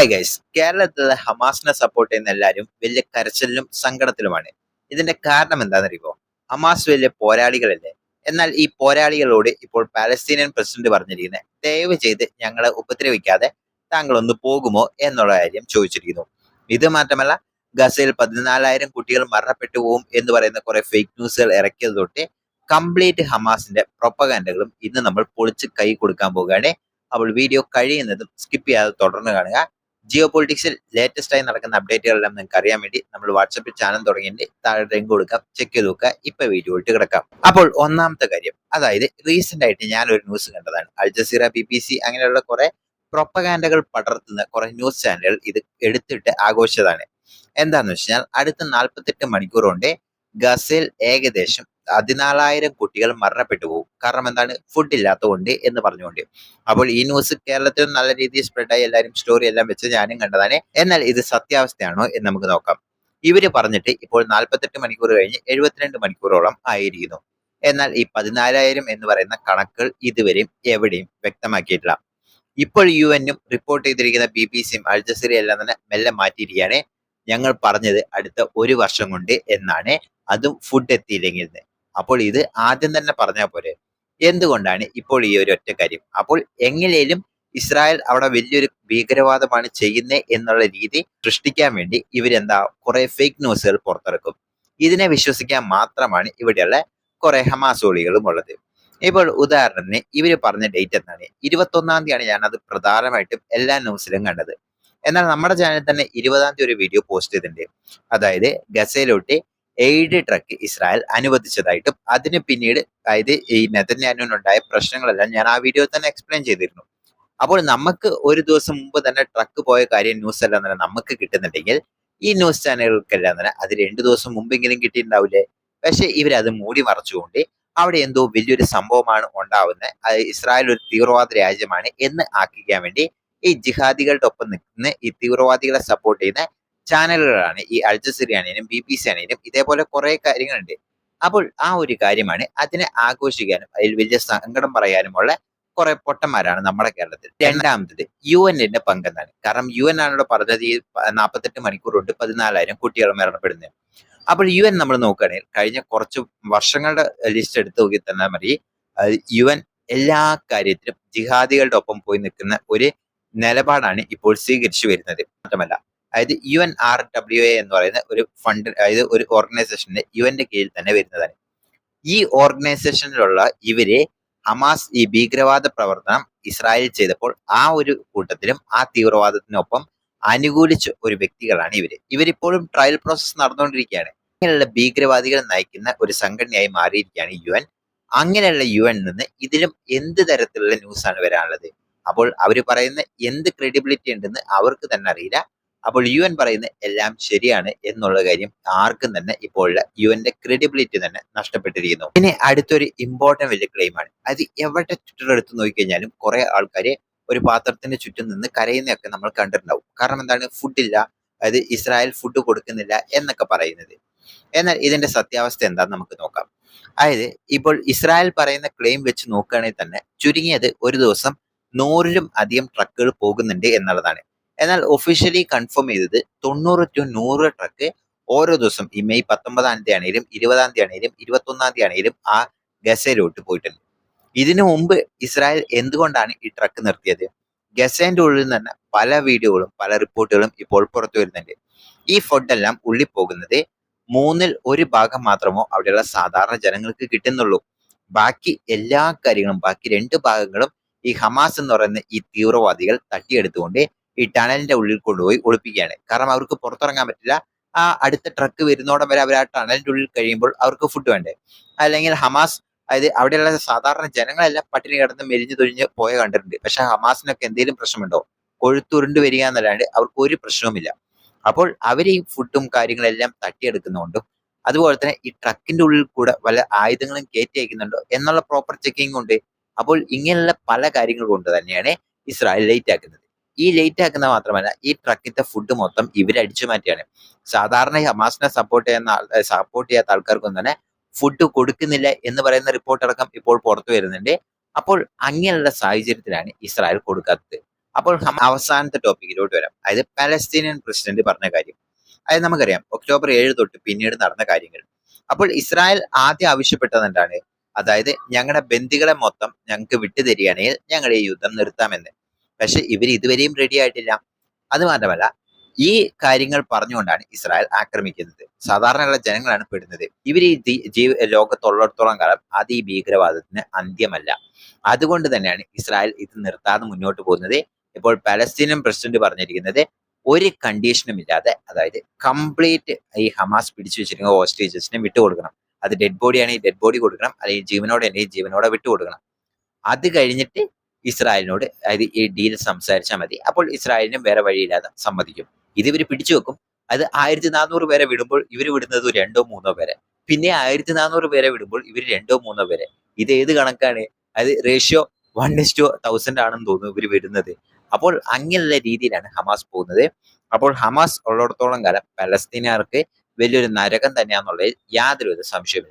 Hi guys കേരളത്തിലെ ഹമാസിനെ support ചെയ്യുന്ന എല്ലാവരും വലിയ കരച്ചിലും സങ്കടത്തിലുമാണ്. ഇതിന്റെ കാരണം എന്താണെന്നറിയുമോ? ഹമാസ് വലിയ പോരാളികളല്ലേ? എന്നാൽ ഈ പോരാളികളോട് ഇപ്പോൾ പാലസ്തീനിയൻ പ്രസിഡന്റ് പറഞ്ഞിരിക്കുന്നത് ദയവ് ചെയ്ത് ഞങ്ങളെ ഉപദ്രവിക്കാതെ താങ്കൾ ഒന്ന് പോകുമോ? എന്നുള്ള കാര്യം ചോദിച്ചിരിക്കുന്നു. ഇത് മാത്രമല്ല ഗസയിൽ പതിനാലായിരം കുട്ടികൾ മരണപ്പെട്ടു പോകും എന്ന് പറയുന്ന കുറെ ഫേക്ക് ന്യൂസുകൾ ഇറക്കിയത് തൊട്ട് കംപ്ലീറ്റ് ഹമാസിന്റെ പ്രൊപ്പകാൻഡകളും ഇന്ന് നമ്മൾ പൊളിച്ച് കൈ കൊടുക്കാൻ പോകുകയാണ് അപ്പോൾ വീഡിയോ കഴിയുന്നതും സ്കിപ്പ് ചെയ്യാതെ തുടർന്ന് കാണുക. ജിയോ പൊളിറ്റിക്സിൽ ലേറ്റസ്റ്റ് ആയി നടക്കുന്ന അപ്ഡേറ്റുകളെല്ലാം നിങ്ങൾക്ക് അറിയാൻ വേണ്ടി നമ്മൾ വാട്സപ്പിൽ ചാനൽ തുടങ്ങിയിട്ട് താഴെ ലിങ്ക് കൊടുക്കാം. ചെക്ക് ചെയ്ത് നോക്കുക. ഇപ്പൊ വീഡിയോ ഇട്ട് കിടക്കാം. അപ്പോൾ ഒന്നാമത്തെ കാര്യം അതായത് റീസെന്റ് ആയിട്ട് ഞാൻ ഒരു ന്യൂസ് കണ്ടതാണ്. Al Jazeera B P C അങ്ങനെയുള്ള കുറെ പ്രൊപ്പഗാൻഡകൾ പടർത്തുന്ന കുറെ ന്യൂസ് ചാനലുകൾ ഇത് എടുത്തിട്ട് ആഘോഷിച്ചതാണ്. എന്താന്ന് വെച്ചാൽ അടുത്ത നാൽപ്പത്തെട്ട് മണിക്കൂർ കൊണ്ട് ഗസയിൽ ഏകദേശം പതിനാലായിരം കുട്ടികൾ മരണപ്പെട്ടു പോകും കാരണം എന്താണ്? ഫുഡ് ഇല്ലാത്തതുകൊണ്ട് എന്ന് പറഞ്ഞുകൊണ്ട്. അപ്പോൾ ഈ ന്യൂസ് കേരളത്തിൽ നല്ല രീതിയിൽ സ്പ്രെഡായി എല്ലാവരും സ്റ്റോറി എല്ലാം വെച്ച് ഞാനും കണ്ടതാണ്. എന്നാൽ ഇത് സത്യാവസ്ഥയാണോ എന്ന് നമുക്ക് നോക്കാം. ഇവർ പറഞ്ഞിട്ട് ഇപ്പോൾ നാൽപ്പത്തെട്ട് മണിക്കൂർ കഴിഞ്ഞ് എഴുപത്തിരണ്ട് മണിക്കൂറോളം ആയിരിക്കുന്നു. എന്നാൽ ഈ പതിനാലായിരം എന്ന് പറയുന്ന കണക്കുകൾ ഇതുവരെയും എവിടെയും വ്യക്തമാക്കിയിട്ടില്ല. ഇപ്പോൾ യു എനും റിപ്പോർട്ട് ചെയ്തിരിക്കുന്ന ബി ബി സിയും അൽജസീറയും എല്ലാം തന്നെ മെല്ലെ മാറ്റിയിരിക്കുകയാണ്. ഞങ്ങൾ പറഞ്ഞത് അടുത്ത ഒരു വർഷം കൊണ്ട് എന്നാണ്. അതും ഫുഡ് എത്തിയില്ലെങ്കിൽ. അപ്പോൾ ഇത് ആദ്യം തന്നെ പറഞ്ഞാൽ പോരെ. എന്തുകൊണ്ടാണ് ഇപ്പോൾ ഈ ഒരു ഒറ്റ കാര്യം? അപ്പോൾ എങ്ങനെയും ഇസ്രായേൽ അവിടെ വലിയൊരു ഭീകരവാദമാണ് ചെയ്യുന്നത് എന്നുള്ള രീതി സൃഷ്ടിക്കാൻ വേണ്ടി ഇവരെന്താ? കുറെ ഫേക്ക് ന്യൂസുകൾ പുറത്തിറക്കും. ഇതിനെ വിശ്വസിക്കാൻ മാത്രമാണ് ഇവിടെയുള്ള കുറെ ഹമാസോളികളും ഉള്ളത്. ഇപ്പോൾ ഉദാഹരണത്തിന് ഇവർ പറഞ്ഞ ഡേറ്റ് എന്താണ്? ഇരുപത്തൊന്നാം തീയതിയാണ് ഞാൻ അത് പ്രധാനമായിട്ടും എല്ലാ ന്യൂസിലും കണ്ടത്. എന്നാൽ നമ്മുടെ ചാനലിൽ തന്നെ ഇരുപതാം തീയതി ഒരു വീഡിയോ പോസ്റ്റ് ചെയ്തിട്ടുണ്ട്. അതായത് ഗസയിലോട്ട് എയ്ഡ് ട്രക്ക് ഇസ്രായേൽ അനുവദിച്ചതായിട്ടും അതിന് പിന്നീട് അതായത് ഈ നെതന്യാനുണ്ടായ പ്രശ്നങ്ങളെല്ലാം ഞാൻ ആ വീഡിയോ തന്നെ എക്സ്പ്ലെയിൻ ചെയ്തിരുന്നു. അപ്പോൾ നമുക്ക് ഒരു ദിവസം മുമ്പ് തന്നെ ട്രക്ക് പോയ കാര്യം ന്യൂസ് എല്ലാം തന്നെ നമുക്ക് കിട്ടുന്നുണ്ടെങ്കിൽ ഈ ന്യൂസ് ചാനലുകൾക്കെല്ലാം തന്നെ അത് രണ്ടു ദിവസം മുമ്പെങ്കിലും കിട്ടിയിട്ടുണ്ടാവില്ലേ? പക്ഷെ ഇവരത് മൂടി മറച്ചുകൊണ്ട് അവിടെ എന്തോ വലിയൊരു സംഭവമാണ് ഉണ്ടാവുന്നത് അത് ഇസ്രായേൽ ഒരു തീവ്രവാദ രാജ്യമാണ് എന്ന് ആക്കിക്കാൻ വേണ്ടി ഈ ജിഹാദികളുടെ ഒപ്പം നിൽക്കുന്ന ഈ തീവ്രവാദികളെ സപ്പോർട്ട് ചെയ്യുന്ന ചാനലുകളാണ് ഈ അൽജസീറി ആണെങ്കിലും ബി ബി സി ആണെങ്കിലും ഇതേപോലെ കുറേ കാര്യങ്ങളുണ്ട്. അപ്പോൾ ആ ഒരു കാര്യമാണ് അതിനെ ആഘോഷിക്കാനും അതിൽ വലിയ സങ്കടം പറയാനുമുള്ള കുറെ പൊട്ടന്മാരാണ് നമ്മുടെ കേരളത്തിൽ. രണ്ടാമത്തത് യു എന്നിന്റെ പങ്കെന്നാണ് കാരണം യു എൻ ആണല്ലോ പറഞ്ഞത് ഈ നാൽപ്പത്തെട്ട് മണിക്കൂർ കൊണ്ട് പതിനാലായിരം കുട്ടികൾ മരണപ്പെടുന്നത്. അപ്പോൾ യു എൻ നമ്മൾ നോക്കുകയാണെങ്കിൽ കഴിഞ്ഞ കുറച്ച് വർഷങ്ങളുടെ ലിസ്റ്റ് എടുത്ത് നോക്കി തന്നെ മതി. യു എൻ എല്ലാ കാര്യത്തിലും ജിഹാദികളുടെ ഒപ്പം പോയി നിൽക്കുന്ന ഒരു നിലപാടാണ് ഇപ്പോൾ സ്വീകരിച്ചു വരുന്നത്. മാത്രമല്ല അതായത് U N R W A എന്ന് പറയുന്ന ഒരു ഫണ്ട് അതായത് ഒരു ഓർഗനൈസേഷന്റെ യു എന്റെ കീഴിൽ തന്നെ വരുന്നതാണ്. ഈ ഓർഗനൈസേഷനിലുള്ള ഇവരെ ഹമാസ് ഈ ഭീകരവാദ പ്രവർത്തനം ഇസ്രായേൽ ചെയ്തപ്പോൾ ആ ഒരു കൂട്ടത്തിലും ആ തീവ്രവാദത്തിനൊപ്പം അനുകൂലിച്ച ഒരു വ്യക്തികളാണ് ഇവർ. ഇവരിപ്പോഴും ട്രയൽ പ്രോസസ് നടന്നുകൊണ്ടിരിക്കുകയാണ്. അങ്ങനെയുള്ള ഭീകരവാദികൾ നയിക്കുന്ന ഒരു സംഘടനയായി മാറിയിരിക്കുകയാണ് യു എൻ അങ്ങനെയുള്ള യു എൻ നിന്ന് ഇതിലും എന്ത് തരത്തിലുള്ള ന്യൂസാണ് വരാനുള്ളത്? അപ്പോൾ അവർ പറയുന്ന എന്ത് ക്രെഡിബിലിറ്റി ഉണ്ടെന്ന് അവർക്ക് തന്നെ അറിയില്ല. അപ്പോൾ യു എൻ പറയുന്ന എല്ലാം ശരിയാണ് എന്നുള്ള കാര്യം ആർക്കും തന്നെ ഇപ്പോഴുള്ള യു എന്റെ ക്രെഡിബിലിറ്റി തന്നെ നഷ്ടപ്പെട്ടിരിക്കുന്നു. പിന്നെ അടുത്തൊരു ഇമ്പോർട്ടന്റ് വലിയ ക്ലെയിമാണ് അത് എവിടെ ട്വിറ്റർ എടുത്ത് നോക്കിക്കഴിഞ്ഞാലും കുറെ ആൾക്കാരെ ഒരു പാത്രത്തിന്റെ ചുറ്റും നിന്ന് കരയുന്നതൊക്കെ നമ്മൾ കണ്ടിട്ടുണ്ടാവും. കാരണം എന്താണ്? ഫുഡില്ല അതായത് ഇസ്രായേൽ ഫുഡ് കൊടുക്കുന്നില്ല എന്നൊക്കെ പറയുന്നത്. എന്നാൽ ഇതിന്റെ സത്യാവസ്ഥ എന്താന്ന് നമുക്ക് നോക്കാം. അതായത് ഇപ്പോൾ ഇസ്രായേൽ പറയുന്ന ക്ലെയിം വെച്ച് നോക്കുകയാണെങ്കിൽ തന്നെ ചുരുങ്ങിയത് ഒരു ദിവസം നൂറിലും അധികം ട്രക്കുകൾ പോകുന്നുണ്ട് എന്നുള്ളതാണ്. എന്നാൽ ഒഫീഷ്യലി കൺഫേം ചെയ്തത് തൊണ്ണൂറ് ടു നൂറ് ട്രക്ക് ഓരോ ദിവസം ഈ മെയ് പത്തൊമ്പതാം തീയതി ആണെങ്കിലും ഇരുപതാം തീയതി ആണെങ്കിലും ഇരുപത്തൊന്നാം തീയതി ആണെങ്കിലും ആ ഗസയിലോട്ട് പോയിട്ടുണ്ട്. ഇതിനു മുമ്പ് ഇസ്രായേൽ എന്തുകൊണ്ടാണ് ഈ ട്രക്ക് നിർത്തിയത്? ഗസേന്റെ ഉള്ളിൽ നിന്ന് തന്നെ പല വീഡിയോകളും പല റിപ്പോർട്ടുകളും ഇപ്പോൾ പുറത്തു വരുന്നുണ്ട്. ഈ ഫുഡെല്ലാം ഉള്ളിൽ പോകുന്നത് മൂന്നിൽ ഒരു ഭാഗം മാത്രമോ അവിടെയുള്ള സാധാരണ ജനങ്ങൾക്ക് കിട്ടുന്നുള്ളൂ. ബാക്കി എല്ലാ കാര്യങ്ങളും ബാക്കി രണ്ട് ഭാഗങ്ങളും ഈ ഹമാസ് എന്ന് പറയുന്ന ഈ തീവ്രവാദികൾ തട്ടിയെടുത്തുകൊണ്ട് ഈ ടണലിന്റെ ഉള്ളിൽ കൊണ്ടുപോയി ഒളിപ്പിക്കുകയാണ്. കാരണം അവർക്ക് പുറത്തിറങ്ങാൻ പറ്റില്ല. ആ അടുത്ത ട്രക്ക് വരുന്നോടം വരെ അവർ ആ ടണലിന്റെ ഉള്ളിൽ കഴിയുമ്പോൾ അവർക്ക് ഫുഡ് വേണ്ടേ? അല്ലെങ്കിൽ ഹമാസ് അതായത് അവിടെയുള്ള സാധാരണ ജനങ്ങളെല്ലാം പട്ടിണി കിടന്ന് മെലിഞ്ഞു തൊഴിഞ്ഞ് പോയ കണ്ടിട്ടുണ്ട്. പക്ഷെ ഹമാസിനൊക്കെ എന്തെങ്കിലും പ്രശ്നമുണ്ടോ? കൊഴുത്തുരുണ്ട് വരിക എന്നല്ലാണ്ട് അവർക്ക് ഒരു പ്രശ്നവുമില്ല. അപ്പോൾ അവർ ഈ ഫുഡും കാര്യങ്ങളെല്ലാം തട്ടിയെടുക്കുന്നതുകൊണ്ടും അതുപോലെ തന്നെ ഈ ട്രക്കിന്റെ ഉള്ളിൽ കൂടെ വല്ല ആയുധങ്ങളും കയറ്റി അയക്കുന്നുണ്ടോ എന്നുള്ള പ്രോപ്പർ ചെക്കിംഗ് ഉണ്ട് അപ്പോൾ ഇങ്ങനെയുള്ള പല കാര്യങ്ങൾ കൊണ്ട് തന്നെയാണ് ഇസ്രായേൽ ലൈറ്റ് ആക്കുന്നത്. ഈ ലേറ്റ് ആക്കുന്ന മാത്രമല്ല ഈ ട്രക്കിന്റെ ഫുഡ് മൊത്തം ഇവർ അടിച്ചു മാറ്റിയാണ് സാധാരണ ഹമാസിനെ സപ്പോർട്ട് ചെയ്യുന്ന സപ്പോർട്ട് ചെയ്യാത്ത ആൾക്കാർക്കൊന്നും തന്നെ ഫുഡ് കൊടുക്കുന്നില്ല എന്ന് പറയുന്ന റിപ്പോർട്ട് അടക്കം ഇപ്പോൾ പുറത്തു വരുന്നുണ്ട്. അപ്പോൾ അങ്ങനെയുള്ള സാഹചര്യത്തിലാണ് ഇസ്രായേൽ കൊടുക്കാത്തത്. അപ്പോൾ അവസാനത്തെ ടോപ്പിക്കിലോട്ട് വരാം. അതായത് പാലസ്തീനിയൻ പ്രസിഡന്റ് പറഞ്ഞ കാര്യം. അതായത് നമുക്കറിയാം ഒക്ടോബർ ഏഴ് തൊട്ട് പിന്നീട് നടന്ന കാര്യങ്ങൾ. അപ്പോൾ ഇസ്രായേൽ ആദ്യം ആവശ്യപ്പെട്ടത് എന്താണ്? അതായത് ഞങ്ങളുടെ ബന്ധികളെ മൊത്തം ഞങ്ങൾക്ക് വിട്ടുതരികയാണെങ്കിൽ ഞങ്ങൾ ഈ യുദ്ധം നിർത്താമെന്ന്. പക്ഷെ ഇവർ ഇതുവരെയും റെഡി ആയിട്ടില്ല. അത് മാത്രമല്ല ഈ കാര്യങ്ങൾ പറഞ്ഞുകൊണ്ടാണ് ഇസ്രായേൽ ആക്രമിക്കുന്നത്. സാധാരണയുള്ള ജനങ്ങളാണ് പെടുന്നത്. ഇവർ ഈ ജീവ ലോകത്തുള്ളിടത്തോളം കാലം അത് ഈ ഭീകരവാദത്തിന് അന്ത്യമല്ല. അതുകൊണ്ട് തന്നെയാണ് ഇസ്രായേൽ ഇത് നിർത്താതെ മുന്നോട്ട് പോകുന്നത്. ഇപ്പോൾ പലസ്തീനിയൻ പ്രസിഡന്റ് പറഞ്ഞിരിക്കുന്നത് ഒരു കണ്ടീഷനും ഇല്ലാതെ അതായത് കംപ്ലീറ്റ് ഈ ഹമാസ് പിടിച്ചു വെച്ചിരിക്കുന്ന ഹോസ്റ്റേജസിനെ വിട്ടുകൊടുക്കണം. അത് ഡെഡ് ബോഡി ആണെങ്കിൽ ഡെഡ് ബോഡി കൊടുക്കണം. അല്ലെങ്കിൽ ജീവനോടെ ആണെങ്കിൽ ജീവനോടെ വിട്ടുകൊടുക്കണം. അത് കഴിഞ്ഞിട്ട് ഇസ്രായേലിനോട് അതായത് ഈ ഡീൽ സംസാരിച്ചാൽ മതി. അപ്പോൾ ഇസ്രായേലിനും വേറെ വഴിയില്ലാതെ സമ്മതിക്കും. ഇത് ഇവർ പിടിച്ചു വെക്കും. അത് ആയിരത്തി നാനൂറ് പേരെ വിടുമ്പോൾ ഇവർ വിടുന്നത് രണ്ടോ മൂന്നോ പേരെ. പിന്നെ ആയിരത്തി നാനൂറ് പേരെ വിടുമ്പോൾ ഇവർ രണ്ടോ മൂന്നോ പേരെ. ഇത് ഏത് കണക്കാണ്? അത് ratio one is to thousand ആണെന്ന് തോന്നുന്നു ഇവർ വിടുന്നത്. അപ്പോൾ അങ്ങനെയുള്ള രീതിയിലാണ് ഹമാസ് പോകുന്നത്. അപ്പോൾ ഹമാസ് ഉള്ളിടത്തോളം കാലം പലസ്തീനുകാർക്ക് വലിയൊരു നരകം തന്നെയാണെന്നുള്ളതിൽ യാതൊരുവിധ സംശയമില്ല